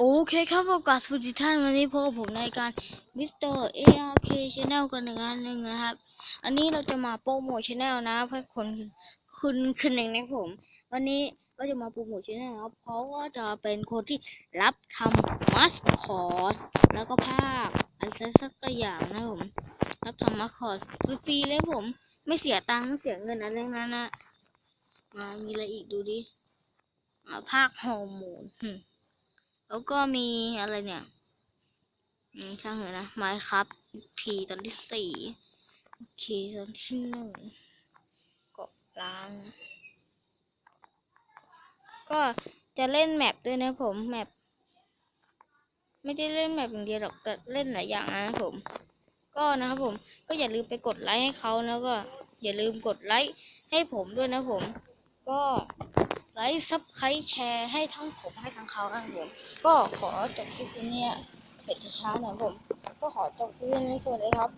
โอเคครับโอกาสสวัสดีท่านวันนี้พบกับผมในการมิสเตอร์เออาร์เคชแนลกันหนึ่งอันหนึ่งนะครับ อันนี้เราจะมาโปรโมทชแนลนะเพื่อคนคุณคืนหนึ่งในผม วันนี้ก็จะมาโปรโมทชแนลครับเพราะว่าจะเป็นคนที่รับทำมัสคอตแล้วก็ภาคอะไรสักอย่างนะผมรับทำมัสคอตฟรีเลยผม ไม่เสียตังค์ไม่เสียเงินอะไรนั้นนะมามีอะไรอีกดูดิอ่าภาคฮอร์โมน แล้วก็มีอะไรเนี่ยช่างเถอะนะไม้ครับพีตอนที่สี่เคตอนที่หนึ่งกาะล้าง ก็จะเล่นแมปด้วยนะผมแมปไม่ได้เล่นแมปอย่างเดียวหรอกแต่เล่นหลายอย่างนะผม ก็นะครับผมก็อย่าลืมไปกดไลค์ให้เขาแล้วก็อย่าลืมกดไลค์ให้ผมด้วยนะผม ก็ ซับไครแชร์ให้ทั้งผมให้ทั้งเขานะครับผมก็ขอจบคลิปนี้เสร็จช้าหน่อยผม ก็ขอจบคลิปนี้สวัสดีครับ